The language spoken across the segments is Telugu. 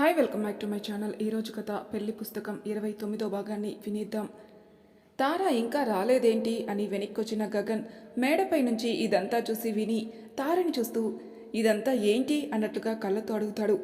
Hi welcome back to my channel ఈరోజు కథ పెళ్ళి పుస్తకం ఇరవై తొమ్మిదో భాగాన్ని వినిద్దాం. తార ఇంకా రాలేదేంటి అని వెనక్కొచ్చిన గగన్ మేడపై నుంచి ఇదంతా చూసి విని తారని చూస్తూ ఇదంతా ఏంటి? అన్నట్టుగా కళ్ళతో అడుగుతాడు.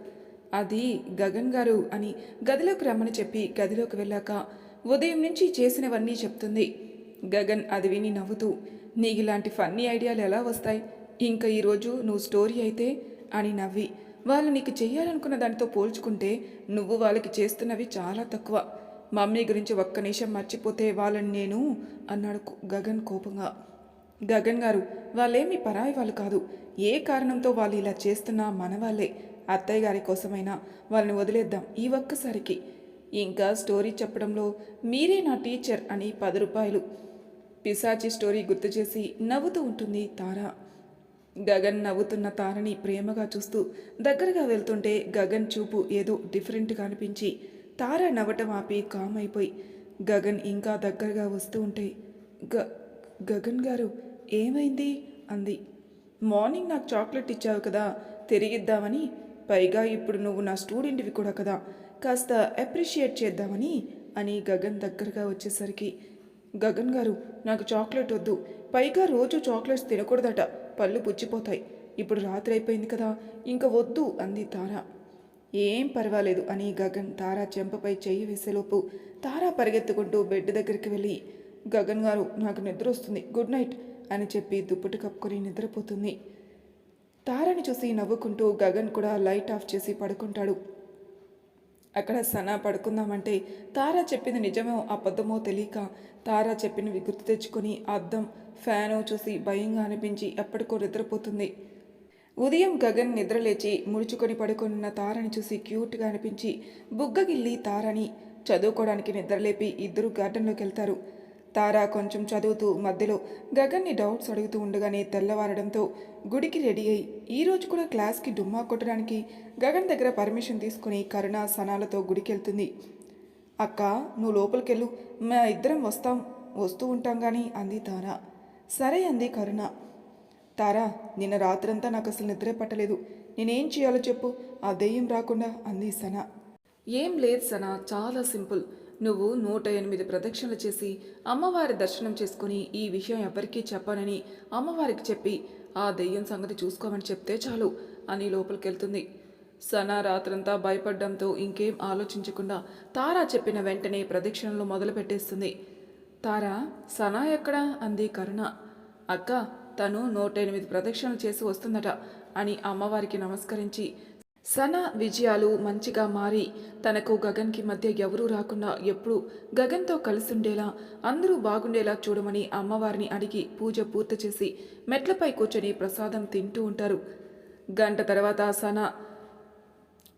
అది గగన్ గారు అని గదిలోకి రమ్మని చెప్పి గదిలోకి వెళ్ళాక ఉదయం నుంచి చేసినవన్నీ చెప్తుంది. గగన్ అది విని నవ్వుతూ నీకు ఇలాంటి ఫన్నీ ఐడియాలు ఎలా వస్తాయి? ఇంకా ఈరోజు నువ్వు స్టోరీ అయితే? అని నవ్వి వాళ్ళు నీకు చేయాలనుకున్న దానితో పోల్చుకుంటే నువ్వు వాళ్ళకి చేస్తున్నవి చాలా తక్కువ. మమ్మీ గురించి ఒక్క నిమిషం మర్చిపోతే వాళ్ళని నేను అన్నాడు గగన్ కోపంగా. గగన్ గారు వాళ్ళేమి పరాయి వాళ్ళు కాదు. ఏ కారణంతో వాళ్ళు ఇలా చేస్తున్నా మన వాళ్ళే. అత్తయ్య గారి కోసమైనా వాళ్ళని వదిలేద్దాం ఈ ఒక్కసారికి. ఇంకా స్టోరీ చెప్పడంలో మీరే నా టీచర్ అని పది రూపాయలు. పిశాచి స్టోరీ గుర్తు చేసి నవ్వుతూ ఉంటుంది తారా. గగన్ నవ్వుతున్న తారని ప్రేమగా చూస్తూ దగ్గరగా వెళ్తుంటే గగన్ చూపు ఏదో డిఫరెంట్గా అనిపించి తార నవ్వటం ఆపి కామ్ అయిపోయి గగన్ ఇంకా దగ్గరగా వస్తూ ఉంటే గ గగన్ గారు ఏమైంది? అంది. మార్నింగ్ నాకు చాక్లెట్ ఇచ్చావు కదా తిరిగిద్దామని పైగా ఇప్పుడు నువ్వు నా స్టూడెంట్వి కూడా కదా కాస్త అప్రిషియేట్ చేద్దామని అని గగన్ దగ్గరగా వచ్చేసరికి గగన్ గారు నాకు చాక్లెట్ వద్దు పైగా రోజు చాక్లెట్స్ తినకూడదట పళ్ళు పుచ్చిపోతాయి. ఇప్పుడు రాత్రి అయిపోయింది కదా ఇంకా వద్దు అంది తార. ఏం పర్వాలేదు అని గగన్ తారా చెంపపై చెయ్యి వేసేలోపు తారా పరిగెత్తుకుంటూ బెడ్ దగ్గరికి వెళ్ళి గగన్ గారు నాకు నిద్ర వస్తుంది. గుడ్ నైట్ అని చెప్పి దుప్పటి కప్పుకొని నిద్రపోతుంది. తారని చూసి నవ్వుకుంటూ గగన్ కూడా లైట్ ఆఫ్ చేసి పడుకుంటాడు. అక్కడ సనా పడుకుందామంటే తారా చెప్పింది నిజమో అబద్ధమో తెలియక తారా చెప్పినవి గుర్తు తెచ్చుకొని అద్దం ఫ్యాను చూసి భయంగా అనిపించి ఎప్పటికో నిద్రపోతుంది. ఉదయం గగన్ నిద్రలేచి ముడుచుకొని పడుకున్న తారని చూసి క్యూట్గా అనిపించి బుగ్గగిల్లి తారని చదువుకోవడానికి నిద్రలేపి ఇద్దరు గార్డెన్లోకి వెళ్తారు. తారా కొంచెం చదువుతూ మధ్యలో గగన్ని డౌట్స్ అడుగుతూ ఉండగానే తెల్లవారడంతో గుడికి రెడీ అయి ఈరోజు కూడా క్లాస్కి డుమ్మా కొట్టడానికి గగన్ దగ్గర పర్మిషన్ తీసుకుని కరుణ సనాలతో గుడికి వెళ్తుంది అక్క నువ్వు లోపలికెళ్ళు. మా ఇద్దరం వస్తాం వస్తూ ఉంటాం కానీ అంది తారా. సరే అంది కరుణ. తారా నిన్న రాత్రంతా నాకు అసలు నిద్రే పట్టలేదు. నేనేం చేయాలో చెప్పు. ఆ దెయ్యం రాకుండా అంది సన. ఏం లేదు సన చాలా సింపుల్. నువ్వు నూట ఎనిమిది ప్రదక్షిణలు చేసి అమ్మవారి దర్శనం చేసుకుని ఈ విషయం ఎవరికీ చెప్పానని అమ్మవారికి చెప్పి ఆ దెయ్యం సంగతి చూసుకోమని చెప్తే చాలు అని లోపలికెళ్తుంది. సనా రాత్రంతా భయపడ్డంతో ఇంకేం ఆలోచించకుండా తారా చెప్పిన వెంటనే ప్రదక్షిణలు మొదలుపెట్టేస్తుంది. తారా సనా ఎక్కడా? అంది కరుణ. అక్క తను నూట ఎనిమిది ప్రదక్షిణలు చేసి వస్తుందట అని అమ్మవారికి నమస్కరించి సన విజయాలు మంచిగా మారి తనకు గగన్కి మధ్య ఎవరూ రాకుండా ఎప్పుడూ గగన్తో కలిసి ఉండేలా అందరూ బాగుండేలా చూడమని అమ్మవారిని అడిగి పూజ పూర్తి చేసి మెట్లపై కూర్చొని ప్రసాదం తింటూ ఉంటారు. గంట తర్వాత సన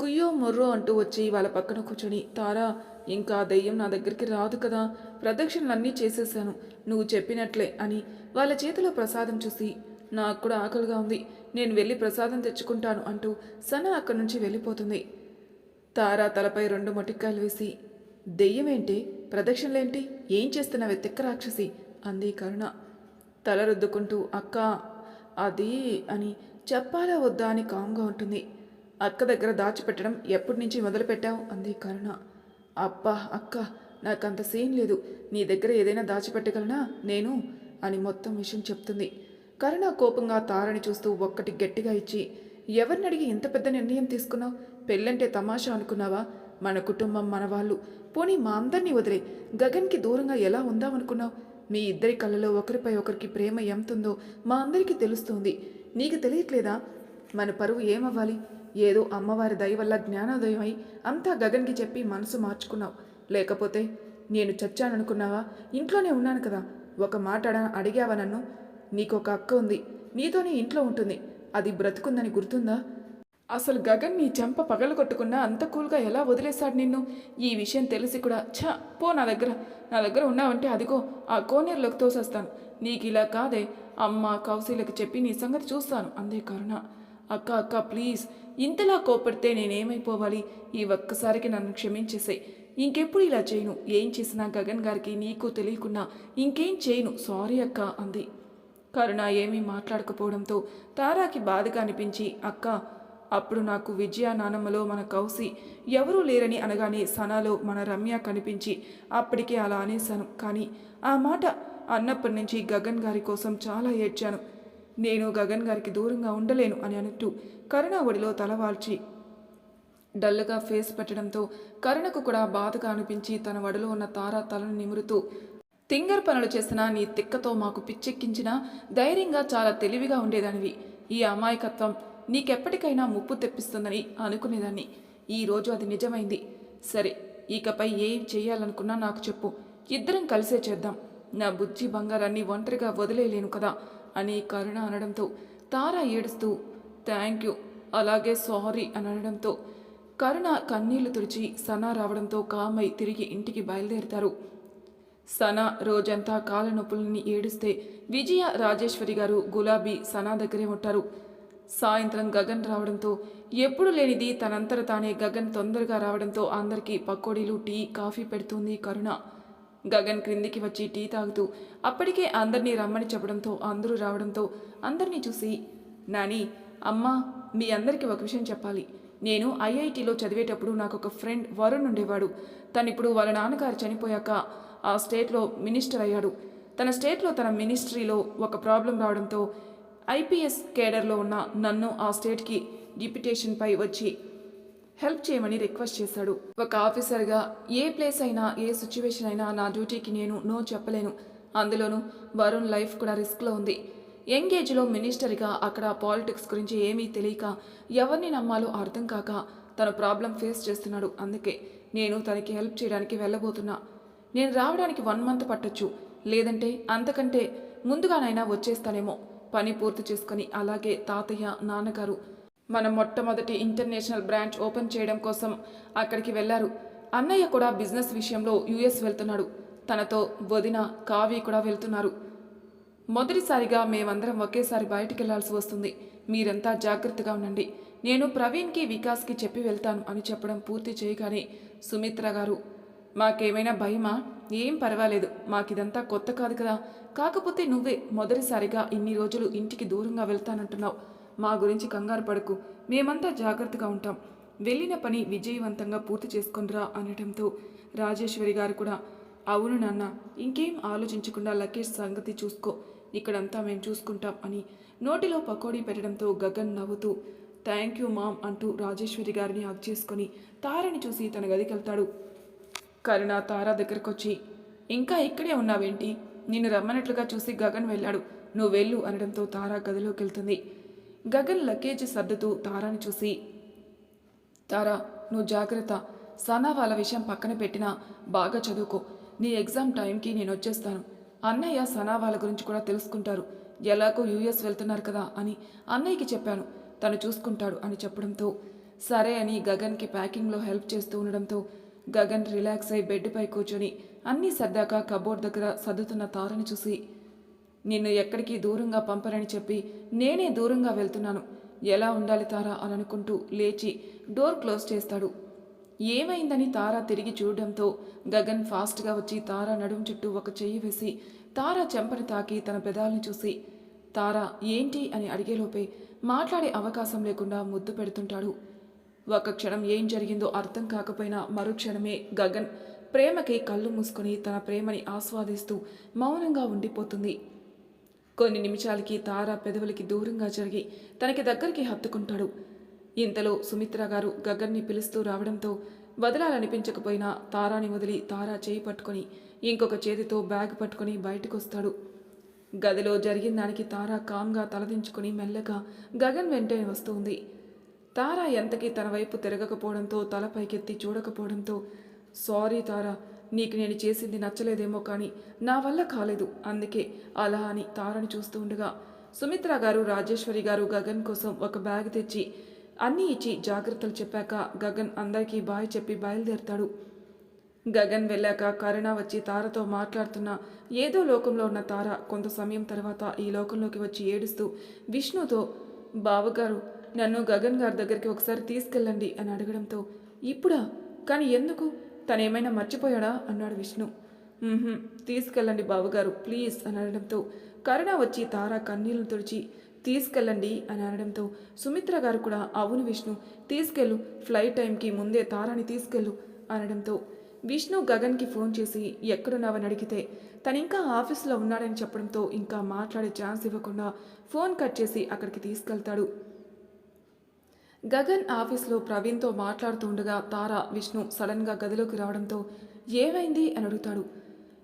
కుయ్యో మొర్రో అంటూ వచ్చి వాళ్ళ పక్కన కూర్చొని తారా ఇంకా దెయ్యం నా దగ్గరికి రాదు కదా ప్రదక్షిణలన్నీ చేసేసాను నువ్వు చెప్పినట్లే అని వాళ్ళ చేతిలో ప్రసాదం చూసి నాకు కూడా ఆకలిగా ఉంది. నేను వెళ్ళి ప్రసాదం తెచ్చుకుంటాను అంటూ సన అక్కడి నుంచి వెళ్ళిపోతుంది. తారా తలపై రెండు మొటిక్కాయలు వేసి దెయ్యమేంటి? ప్రదక్షిణలేంటి? ఏం చేస్తున్నావే తిక్క రాక్షసి? అంది కరుణ. తల రుద్దుకుంటూ అక్క అది అని చెప్పాలా వద్దా అని కామ్గా ఉంటుంది. అక్క దగ్గర దాచిపెట్టడం ఎప్పటి నుంచి మొదలుపెట్టావు? అంది కరుణ. అబ్బా అక్క నాకంత సీన్ లేదు. నీ దగ్గర ఏదైనా దాచిపెట్టగలనా నేను? అని మొత్తం విషయం చెప్తుంది. కరుణ కోపంగా తారని చూస్తూ ఒక్కటి గట్టిగా ఇచ్చి ఎవరిని అడిగి ఇంత పెద్ద నిర్ణయం తీసుకున్నావు? పెళ్ళంటే తమాషా అనుకున్నావా? మన కుటుంబం మన వాళ్ళు. పోనీ మా అందరినీ వదిలే. గగన్కి దూరంగా ఎలా ఉందామనుకున్నావు? మీ ఇద్దరి కళ్ళలో ఒకరిపై ఒకరికి ప్రేమ ఎంతుందో మా అందరికీ తెలుస్తుంది. నీకు తెలియట్లేదా? మన పరువు ఏమవ్వాలి? ఏదో అమ్మవారి దయ వల్ల జ్ఞానోదయం అయి అంతా గగన్కి చెప్పి మనసు మార్చుకున్నావు. లేకపోతే నేను చచ్చాననుకున్నావా? ఇంట్లోనే ఉన్నాను కదా. ఒక మాట అడిగావా నన్ను? నీకొక అక్క ఉంది. నీతోనే ఇంట్లో ఉంటుంది. అది బ్రతుకుందని గుర్తుందా? అసలు గగన్ నీ చెంప పగల కొట్టుకున్నా అంత కూల్గా ఎలా వదిలేశాడు నిన్ను? ఈ విషయం తెలిసి కూడా ఛా పో నా దగ్గర. నా దగ్గర ఉన్నావంటే అదిగో ఆ కోనేరులోకి తోసేస్తాను. నీకు ఇలా కాదే అమ్మ కౌశీలకు చెప్పి నీ సంగతి చూస్తాను. అందే కరుణ. అక్క అక్క ప్లీజ్. ఇంతలా కోపడితే నేనేమైపోవాలి? ఈ ఒక్కసారికి నన్ను క్షమించేసాయి ఇంకెప్పుడు ఇలా చేయను? ఏం చేసినా గగన్ గారికి నీకు తెలియకుండా ఇంకేం చేయను? సారీ అక్క అంది. కరుణ ఏమీ మాట్లాడకపోవడంతో తారాకి బాధగా అనిపించి అక్క అప్పుడు నాకు విజయ నానమ్మలో మన కౌసి ఎవరూ లేరని అనగానే సనాలో మన రమ్య కనిపించి అప్పటికే అలా అనేశాను. కానీ ఆ మాట అన్నప్పటి నుంచి గగన్ గారి కోసం చాలా ఏడ్చాను. నేను గగన్ గారికి దూరంగా ఉండలేను అని అన్నట్టు కరుణ ఒడిలో తలవాల్చి డల్గా ఫేస్ పెట్టడంతో కరుణకు కూడా బాధగా అనిపించి తన వడిలో ఉన్న తార తలను నిమురుతూ తింగర్ పనులు చేసిన నీ తిక్కతో మాకు పిచ్చెక్కించినా ధైర్యంగా చాలా తెలివిగా ఉండేదానివి. ఈ అమాయకత్వం నీకెప్పటికైనా ముప్పు తెప్పిస్తుందని అనుకునేదాన్ని. ఈ రోజు అది నిజమైంది. సరే ఇకపై ఏం చేయాలనుకున్నా నాకు చెప్పు. ఇద్దరం కలిసే చేద్దాం. నా బుజ్జి బంగారాన్ని ఒంటరిగా వదిలేయలేను కదా అని కరుణ అనడంతో తార ఏడుస్తూ థ్యాంక్ యూ అలాగే సారీ అని అనడంతో కరుణ కన్నీళ్ళు తుడిచి సనా రావడంతో కామై తిరిగి ఇంటికి బయలుదేరుతారు. సనా రోజంతా కాళ్ళ నొప్పులని ఏడుస్తే విజయ రాజేశ్వరి గారు గులాబీ సనా దగ్గరే ఉంటారు. సాయంత్రం గగన్ రావడంతో ఎప్పుడు లేనిది తనంతట తానే గగన్ తొందరగా రావడంతో అందరికీ పకోడీలు టీ కాఫీ పెడుతుంది కరుణ. గగన్ క్రిందికి వచ్చి టీ తాగుతూ అప్పటికే అందరినీ రమ్మని చెప్పడంతో అందరూ రావడంతో అందరినీ చూసి నాని అమ్మా మీ అందరికీ ఒక విషయం చెప్పాలి. నేను ఐఐటిలో చదివేటప్పుడు నాకు ఒక ఫ్రెండ్ వరుణ్ ఉండేవాడు. తనిప్పుడు వాళ్ళ నాన్నగారు చనిపోయాక ఆ స్టేట్లో మినిస్టర్ అయ్యాడు. తన స్టేట్లో తన మినిస్ట్రీలో ఒక ప్రాబ్లం రావడంతో ఐపీఎస్ కేడర్లో ఉన్న నన్ను ఆ స్టేట్కి డిప్యుటేషన్పై వచ్చి హెల్ప్ చేయమని రిక్వెస్ట్ చేశాడు. ఒక ఆఫీసర్గా ఏ ప్లేస్ అయినా ఏ సిచ్యువేషన్ అయినా నా డ్యూటీకి నేను నో చెప్పలేను. అందులోనూ వరుణ్ లైఫ్ కూడా రిస్క్లో ఉంది. యంగ్ ఏజ్లో మినిస్టర్గా అక్కడ పాలిటిక్స్ గురించి ఏమీ తెలియక ఎవరిని నమ్మాలో అర్థం కాక తన ప్రాబ్లం ఫేస్ చేస్తున్నాడు. అందుకే నేను తనకి హెల్ప్ చేయడానికి వెళ్ళబోతున్నా. నేను రావడానికి వన్ మంత్ పట్టొచ్చు. లేదంటే అంతకంటే ముందుగానైనా వచ్చేస్తానేమో. పని పూర్తి చేసుకొని అలాగే తాతయ్య నాన్నగారు మన మొట్టమొదటి ఇంటర్నేషనల్ బ్రాంచ్ ఓపెన్ చేయడం కోసం అక్కడికి వెళ్ళారు అన్నయ్య కూడా బిజినెస్ విషయంలో యుఎస్ వెళ్తున్నాడు. తనతో వదిన కావి కూడా వెళ్తున్నారు. మొదటిసారిగా మేమందరం ఒకేసారి బయటికి వెళ్ళాల్సి వస్తుంది. మీరంతా జాగ్రత్తగా ఉండండి. నేను ప్రవీణ్కి వికాస్కి చెప్పి వెళ్తాను అని చెప్పడం పూర్తి చేయగానే సుమిత్ర గారు మాకేమైనా భయమా? ఏం పర్వాలేదు. మాకిదంతా కొత్త కాదు కదా. కాకపోతే నువ్వే మొదటిసారిగా ఇన్ని రోజులు ఇంటికి దూరంగా వెళ్తానంటున్నావు. మా గురించి కంగారు పడకు. మేమంతా జాగ్రత్తగా ఉంటాం. వెళ్ళిన పని విజయవంతంగా పూర్తి చేసుకొనిరా అనడంతో రాజేశ్వరి గారు కూడా అవును నాన్న ఇంకేం ఆలోచించకుండా లకేష్ సంగతి చూసుకో. ఇక్కడంతా మేము చూసుకుంటాం అని నోటిలో పకోడీ పెట్టడంతో గగన్ నవ్వుతూ థ్యాంక్ యూ మామ్ అంటూ రాజేశ్వరి గారిని హక్ చేసుకొని తారని చూసి తన గదికెళ్తాడు. కరుణ తార దగ్గరకొచ్చి ఇంకా ఇక్కడే ఉన్నావేంటి? నిన్ను రమ్మనట్లుగా చూసి గగన్ వెళ్ళాడు. నువ్వు వెళ్ళు అనడంతో తారా గదిలోకి వెళ్తుంది గగన్ లగేజ్ సర్దుతూ తారాని చూసి తారా నువ్వు జాగ్రత్త. సనా వాళ్ళ విషయం పక్కన పెట్టినా బాగా చదువుకో. నీ ఎగ్జామ్ టైంకి నేను వచ్చేస్తాను. అన్నయ్య సనా వాళ్ళ గురించి కూడా తెలుసుకుంటారు. ఎలాగో యూఎస్ వెళ్తున్నారు కదా అని అన్నయ్యకి చెప్పాను. తను చూసుకుంటాడు అని చెప్పడంతో సరే అని గగన్కి ప్యాకింగ్లో హెల్ప్ చేస్తూ ఉండడంతో గగన్ రిలాక్స్ అయి బెడ్పై కూర్చొని అన్నీ సర్దాక కబోర్డ్ దగ్గర సర్దుతున్న తారని చూసి నిన్ను ఎక్కడికి దూరంగా పంపరని చెప్పి నేనే దూరంగా వెళ్తున్నాను. ఎలా ఉండాలి తారా? అని అనుకుంటూ లేచి డోర్ క్లోజ్ చేస్తాడు. ఏమైందని తారా తిరిగి చూడడంతో గగన్ ఫాస్ట్గా వచ్చి తారా నడుం చుట్టూ ఒక చెయ్యి వేసి తారా చెంపని తాకి తన పెదాల్ని చూసి తారా ఏంటి? అని అడిగేలోపే మాట్లాడే అవకాశం లేకుండా ముద్దు పెడుతుంటాడు. ఒక క్షణం ఏం జరిగిందో అర్థం కాకపోయినా మరుక్షణమే గగన్ ప్రేమకి కళ్ళు మూసుకొని తన ప్రేమని ఆస్వాదిస్తూ మౌనంగా ఉండిపోతుంది. కొన్ని నిమిషాలకి తార పెదవులకి దూరంగా జరిగి తనకి దగ్గరికి హత్తుకుంటాడు. ఇంతలో సుమిత్ర గారు గగన్ని పిలుస్తూ రావడంతో వదలాలనిపించకపోయినా తారాని వదిలి తారా చేయి పట్టుకొని ఇంకొక చేతితో బ్యాగ్ పట్టుకొని బయటకొస్తాడు. గదిలో జరిగిన దానికి తార కామ్గా తలదించుకొని మెల్లగా గగన్ వెంటనే వస్తుంది తార ఎంతకీ తన వైపు తిరగకపోవడంతో తల పైకెత్తి చూడకపోవడంతో సారీ తారా నీకు నేను చేసింది నచ్చలేదేమో కానీ నా వల్ల కాలేదు. అందుకే అలా అని తారని చూస్తూ ఉండగా సుమిత్ర గారు రాజేశ్వరి గారు గగన్ కోసం ఒక బ్యాగ్ తెచ్చి అన్నీ ఇచ్చి జాగ్రత్తలు చెప్పాక గగన్ అందరికీ బాయ్ చెప్పి బయలుదేరుతాడు. గగన్ వెళ్ళాక కరుణ వచ్చి తారతో మాట్లాడుతున్న ఏదో లోకంలో ఉన్న తార కొంత సమయం తర్వాత ఈ లోకంలోకి వచ్చి ఏడుస్తూ విష్ణుతో బావగారు నన్ను గగన్ గారి దగ్గరికి ఒకసారి తీసుకెళ్ళండి అని అడగడంతో ఇప్పుడా? కానీ ఎందుకు? తనేమైనా మర్చిపోయాడా? అన్నాడు విష్ణు. తీసుకెళ్ళండి బావగారు ప్లీజ్ అని అనడంతో కరుణ వచ్చి తారా కన్నీళ్ళు తుడిచి తీసుకెళ్ళండి అని అనడంతో సుమిత్ర గారు కూడా అవును విష్ణు తీసుకెళ్ళు ఫ్లైట్ టైంకి ముందే తారాని తీసుకెళ్ళు అనడంతో విష్ణు గగన్కి ఫోన్ చేసి ఎక్కడున్నావని అడిగితే తను ఇంకా ఆఫీస్లో ఉన్నాడని చెప్పడంతో ఇంకా మాట్లాడే ఛాన్స్ ఇవ్వకుండా ఫోన్ కట్ చేసి అక్కడికి తీసుకెళ్తాడు. గగన్ ఆఫీస్లో ప్రవీణ్తో మాట్లాడుతూ ఉండగా తార విష్ణు సడన్గా గదిలోకి రావడంతో ఏమైంది? అని అడుగుతాడు.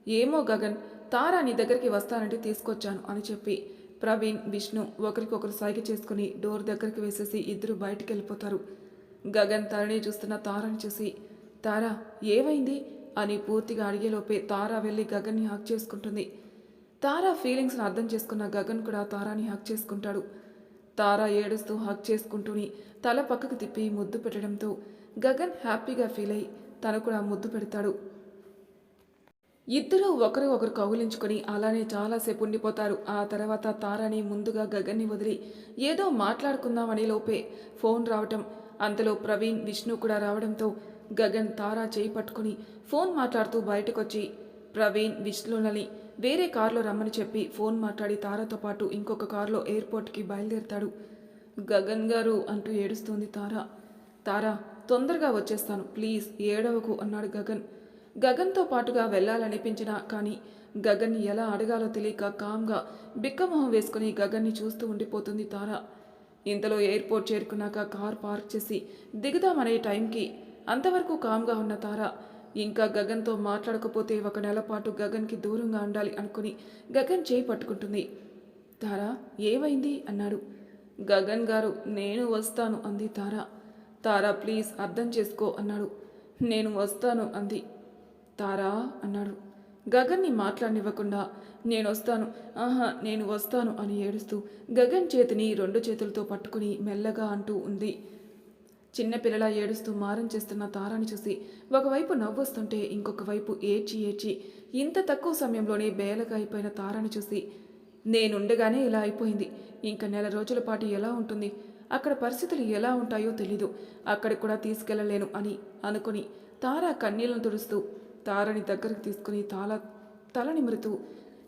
ఏమో గగన్ తార నీ దగ్గరికి వస్తానంటే తీసుకొచ్చాను అని చెప్పి ప్రవీణ్ విష్ణు ఒకరికొకరు సైగ చేసుకుని డోర్ దగ్గరికి వేసేసి ఇద్దరు బయటికి వెళ్ళిపోతారు గగన్ తరణి చూస్తున్న తారని చూసి తారా ఏమైంది? అని పూర్తిగా అడిగేలోపే తారా వెళ్ళి గగన్ని హక్ చేసుకుంటుంది. తారా ఫీలింగ్స్ని అర్థం చేసుకున్న గగన్ కూడా తారాని హక్ చేసుకుంటాడు. తారా ఏడుస్తూ హక్ చేసుకుంటూని తల పక్కకు తిప్పి ముద్దు పెట్టడంతో గగన్ హ్యాపీగా ఫీల్ అయి తను కూడా ముద్దు పెడతాడు. ఇద్దరూ ఒకరు ఒకరు కౌగులించుకొని అలానే చాలాసేపు ఉండిపోతారు. ఆ తర్వాత తారాని ముందుగా గగన్ని వదిలి ఏదో మాట్లాడుకుందామనే లోపే ఫోన్ రావటం అంతలో ప్రవీణ్ విష్ణు కూడా రావడంతో గగన్ తారా చేయి పట్టుకుని ఫోన్ మాట్లాడుతూ బయటకొచ్చి ప్రవీణ్ విష్ణులని వేరే కారులో రమ్మని చెప్పి ఫోన్ మాట్లాడి తారాతో పాటు ఇంకొక కారులో ఎయిర్పోర్ట్కి బయలుదేరుతాడు. గగన్ గారు అంటూ ఏడుస్తుంది తారా. తారా తొందరగా వచ్చేస్తాను. ప్లీజ్ ఏడవకు అన్నాడు గగన్. గగన్తో పాటుగా వెళ్ళాలనిపించినా కానీ గగన్ని ఎలా అడగాలో తెలియక కామ్గా బిక్కమొహం వేసుకుని గగన్ని చూస్తూ ఉండిపోతుంది తార. ఇంతలో ఎయిర్పోర్ట్ చేరుకున్నాక కార్ పార్క్ చేసి దిగుదామనే టైంకి అంతవరకు కామ్గా ఉన్న తార ఇంకా గగన్తో మాట్లాడకపోతే ఒక నెల పాటు గగన్కి దూరంగా ఉండాలి అనుకుని గగన్ చేయి పట్టుకుంటుంది. తారా ఏమైంది? అన్నాడు. గగన్ గారు నేను వస్తాను అంది తార. తారా ప్లీజ్ అర్థం చేసుకో అన్నాడు. నేను వస్తాను అంది. తారా అన్నాడు. గగన్ని మాట్లాడనివ్వకుండా నేను వస్తాను. ఆహా నేను వస్తాను అని ఏడుస్తూ గగన్ చేతిని రెండు చేతులతో పట్టుకుని మెల్లగా అంటూ ఉంది. చిన్నపిల్లలా ఏడుస్తూ మారం చేస్తున్న తారాని చూసి ఒకవైపు నవ్వొస్తుంటే ఇంకొక వైపు ఏడ్చి ఏడ్చి ఇంత తక్కువ సమయంలోనే బేలగా అయిపోయిన తారాని చూసి నేనుండగానే ఇలా అయిపోయింది. ఇంకా నెల రోజుల పాటు ఎలా ఉంటుంది? అక్కడ పరిస్థితులు ఎలా ఉంటాయో తెలీదు. అక్కడికి కూడా తీసుకెళ్ళలేను అని అనుకుని తార కన్నీళ్ళను తుడుస్తూ తారని దగ్గరకు తీసుకుని తాళ తల నిమురుతూ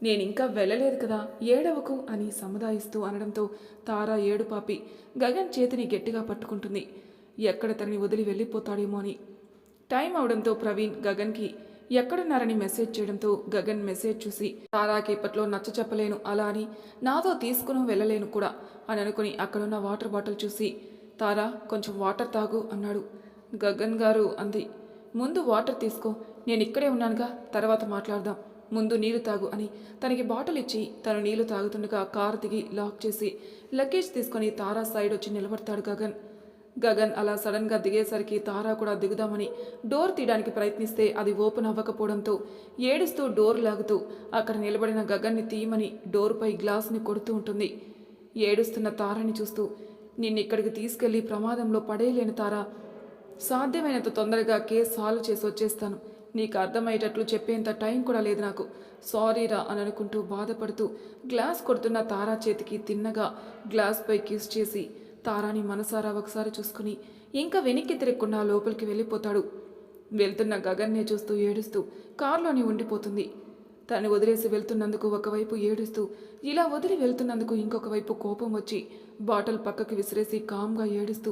నేనింకా ఇంకా వెళ్ళలేదు కదా ఏడవకు అని సముదాయిస్తూ అనడంతో తార ఏడు పాపి గగన్ చేతిని గట్టిగా పట్టుకుంటుంది. ఎక్కడ తనని వదిలి వెళ్ళిపోతాడేమో అని. టైం అవడంతో ప్రవీణ్ గగన్కి ఎక్కడున్నారని మెసేజ్ చేయడంతో గగన్ మెసేజ్ చూసి తారాకి ఇప్పట్లో నచ్చ చెప్పలేను అలా అని. నాతో తీసుకుని వెళ్ళలేను కూడా అని అనుకుని అక్కడున్న వాటర్ బాటిల్ చూసి తారా కొంచెం వాటర్ తాగు అన్నాడు. గగన్ గారు అంది ముందు వాటర్ తీసుకో నేను ఇక్కడే ఉన్నానుగా తర్వాత మాట్లాడదాం. ముందు నీళ్ళు తాగు అని తనకి బాటిల్ ఇచ్చి తను నీళ్ళు తాగుతుండగా కారు దిగి లాక్ చేసి లగేజ్ తీసుకొని తారా సైడ్ వచ్చి నిలబడతాడు గగన్. గగన్ అలా సడన్గా దిగేసరికి తారా కూడా దిగుదామని డోర్ తీయడానికి ప్రయత్నిస్తే అది ఓపెన్ అవ్వకపోవడంతో ఏడుస్తూ డోర్ లాగుతూ అక్కడ నిలబడిన గగన్ని తీయమని డోర్పై గ్లాస్ని కొడుతూ ఉంటుంది. ఏడుస్తున్న తారని చూస్తూ నిన్నిక్కడికి తీసుకెళ్ళి ప్రమాదంలో పడేయలేని తారా. సాధ్యమైనంత తొందరగా కేసు సాల్వ్ చేసి వచ్చేస్తాను. నీకు అర్థమయ్యేటట్లు చెప్పేంత టైం కూడా లేదు నాకు. సారీరా అని అనుకుంటూ బాధపడుతూ గ్లాస్ కొడుతున్న తారా చేతికి తిన్నగా గ్లాస్పై కిస్ చేసి తారాని మనసారా ఒకసారి చూసుకుని ఇంకా వెనక్కి తిరగకుండా లోపలికి వెళ్ళిపోతాడు. వెళ్తున్న గగన్నే చూస్తూ ఏడుస్తూ కారులోని ఉండిపోతుంది. తను వదిలేసి వెళ్తున్నందుకు ఒకవైపు ఏడుస్తూ ఇలా వదిలి వెళ్తున్నందుకు ఇంకొక వైపు కోపం వచ్చి బాటిల్ పక్కకి విసిరేసి కామ్గా ఏడుస్తూ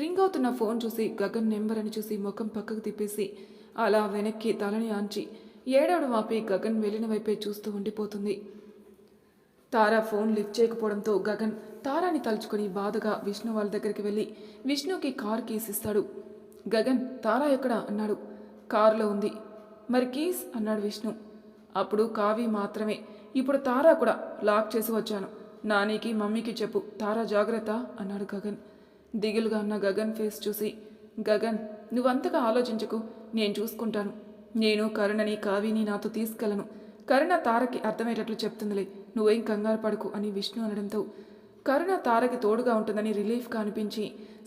రింగ్ అవుతున్న ఫోన్ చూసి గగన్ నెంబర్ అని చూసి ముఖం పక్కకు తిప్పేసి అలా వెనక్కి తలని ఆంచి ఏడాడు మాపి గగన్ వెళ్ళిన వైపే చూస్తూ ఉండిపోతుంది. తారా ఫోన్ లిఫ్ట్ చేయకపోవడంతో గగన్ తారాని తలుచుకొని బాధగా విష్ణు వాళ్ళ దగ్గరికి వెళ్ళి విష్ణుకి కార్ కీస్ ఇస్తాడు. గగన్ తారా ఎక్కడ? అన్నాడు. కారులో ఉంది. మరి కీస్? అన్నాడు విష్ణు. అప్పుడు కావి మాత్రమే. ఇప్పుడు తారా కూడా లాక్ చేసి వచ్చాను. నానికి మమ్మీకి చెప్పు. తారా జాగ్రత్త? అన్నాడు గగన్. దిగులుగా ఉన్న గగన్ ఫేస్ చూసి గగన్ నువ్వంతగా ఆలోచించకు. నేను చూసుకుంటాను. నేను కరుణని కావిని నాతో తీసుకెళ్ళను. కరుణ తారకి అర్థమయ్యేటట్లు చెప్తుందిలే. నువ్వేం కంగారు పడుకు అని విష్ణు అనడంతో కరుణ తారకి తోడుగా ఉంటుందని రిలీఫ్గా అనిపించి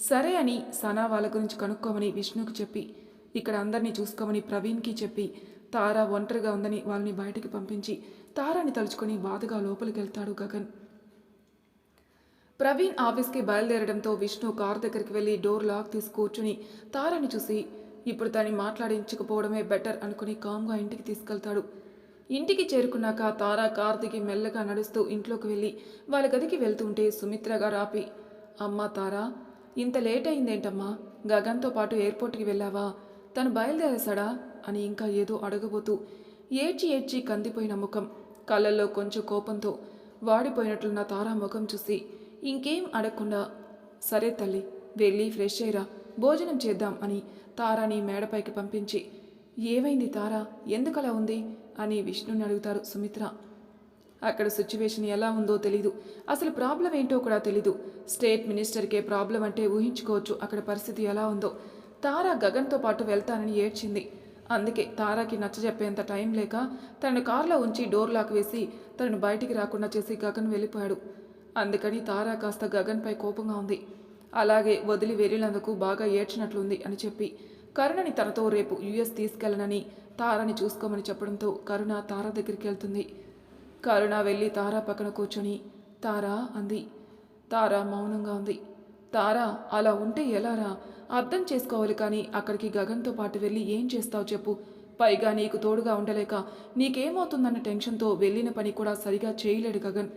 సరే అని సనా వాళ్ళ గురించి కనుక్కోమని విష్ణుకి చెప్పి ఇక్కడ అందరినీ చూసుకోమని ప్రవీణ్కి చెప్పి తార ఒంటరిగా ఉందని వాళ్ళని బయటికి పంపించి తారాని తలుచుకొని బాధగా లోపలికి వెళ్తాడు గగన్. ప్రవీణ్ ఆఫీస్కి బయలుదేరడంతో విష్ణు కారు దగ్గరికి వెళ్ళి డోర్ లాక్ తీసి కూర్చుని తారని చూసి ఇప్పుడు తని మాట్లాడించకపోవడమే బెటర్ అనుకుని కామ్గా ఇంటికి తీసుకెళ్తాడు. ఇంటికి చేరుకున్నాక తారా కార్ దిగి మెల్లగా నడుస్తూ ఇంట్లోకి వెళ్ళి వాళ్ళ గదికి వెళ్తుంటే సుమిత్ర గారు ఆపి అమ్మా తారా ఇంత లేట్ అయిందేంటమ్మా? గగన్తో పాటు ఎయిర్పోర్ట్కి వెళ్ళావా? తను బయలుదేరేశాడా? అని ఇంకా ఏదో అడగబోతూ ఏడ్చి ఏడ్చి కందిపోయిన ముఖం కళ్ళల్లో కొంచెం కోపంతో వాడిపోయినట్లున్న తారా ముఖం చూసి ఇంకేం అడగకుండా సరే తల్లి వెళ్ళి ఫ్రెష్ అయ్యరా భోజనం చేద్దాం అని తారాని మేడపైకి పంపించి ఏమైంది తారా? ఎందుకలా ఉంది? అని విష్ణుని అడుగుతారు సుమిత్ర. అక్కడ సిచ్యువేషన్ ఎలా ఉందో తెలీదు. అసలు ప్రాబ్లం ఏంటో కూడా తెలీదు. స్టేట్ మినిస్టర్కే ప్రాబ్లం అంటే ఊహించుకోవచ్చు అక్కడ పరిస్థితి ఎలా ఉందో. తారా గగన్తో పాటు వెళ్తానని ఏడ్చింది. అందుకే తారాకి నచ్చజెప్పేంత టైం లేక తనను కారులో ఉంచి డోర్ లాక్ వేసి తనను బయటికి రాకుండా చేసి గగన్ వెళ్ళిపోయాడు. అందుకని తారా కాస్త గగన్పై కోపంగా ఉంది. అలాగే వదిలి వెళ్ళినందుకు బాగా ఏడ్చినట్లుంది అని చెప్పి. కరుణని తనతో రేపు యుఎస్ తీసుకెళ్ళనని తారని చూసుకోమని చెప్పడంతో కరుణ తార దగ్గరికి వెళ్తుంది. కరుణ వెళ్ళి తారా పక్కన కూర్చొని తారా అంది. తారా మౌనంగా ఉంది. తారా అలా ఉంటే ఎలారా అర్థం చేసుకోవాలి కానీ అక్కడికి గగన్తో పాటు వెళ్ళి ఏం చేస్తావు చెప్పు. పైగా నీకు తోడుగా ఉండలేక నీకేమవుతుందన్న టెన్షన్తో వెళ్ళిన పని కూడా సరిగా చేయలేడు గగన్.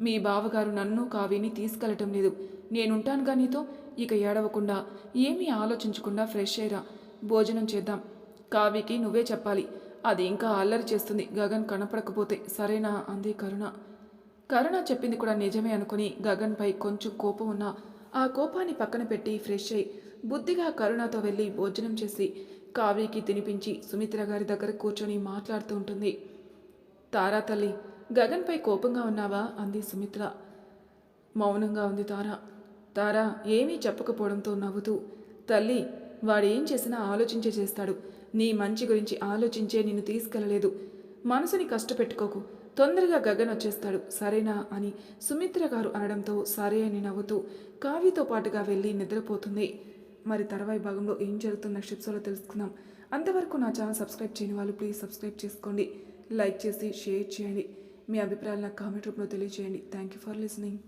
మీ బావగారు నన్ను కావిని తీసుకెళ్ళటం లేదు. నేనుంటానుగా నీతో? ఇక ఏడవకుండా ఏమీ ఆలోచించకుండా ఫ్రెష్ అయ్యరా. భోజనం చేద్దాం. కావికి నువ్వే చెప్పాలి. అది ఇంకా అల్లరి చేస్తుంది. గగన్ కనపడకపోతే సరేనా అంది కరుణ. కరుణ చెప్పింది కూడా నిజమే అనుకుని గగన్పై కొంచెం కోపం ఉన్నా ఆ కోపాన్ని పక్కన పెట్టి ఫ్రెష్ అయి బుద్ధిగా కరుణతో వెళ్ళి భోజనం చేసి కావ్యకి తినిపించి సుమిత్ర గారి దగ్గర కూర్చొని మాట్లాడుతూ ఉంటుంది. తారా తల్లి గగన్పై కోపంగా ఉన్నావా? అంది సుమిత్ర. మౌనంగా ఉంది తార. తార ఏమీ చెప్పకపోవడంతో నవ్వుతూ తల్లి వాడేం చేసినా ఆలోచించే చేస్తాడు. నీ మంచి గురించి ఆలోచించే నిన్ను తీసుకెళ్ళలేదు మనసుని కష్టపెట్టుకోకు. తొందరగా గగన్ వచ్చేస్తాడు. సరేనా అని సుమిత్ర గారు అనడంతో సరే అని నవ్వుతూ కావ్యతో పాటుగా వెళ్ళి నిద్రపోతుంది. మరి తర్వాయి భాగంలో ఏం జరుగుతున్న షిప్స్లో తెలుసుకుందాం. అంతవరకు నా ఛానల్ సబ్స్క్రైబ్ చేయని వాళ్ళు ప్లీజ్ సబ్స్క్రైబ్ చేసుకోండి. లైక్ చేసి షేర్ చేయండి. మీ అభిప్రాయాలు నాకు కామెంట్ రూపంలో తెలియజేయండి. Thank you for listening.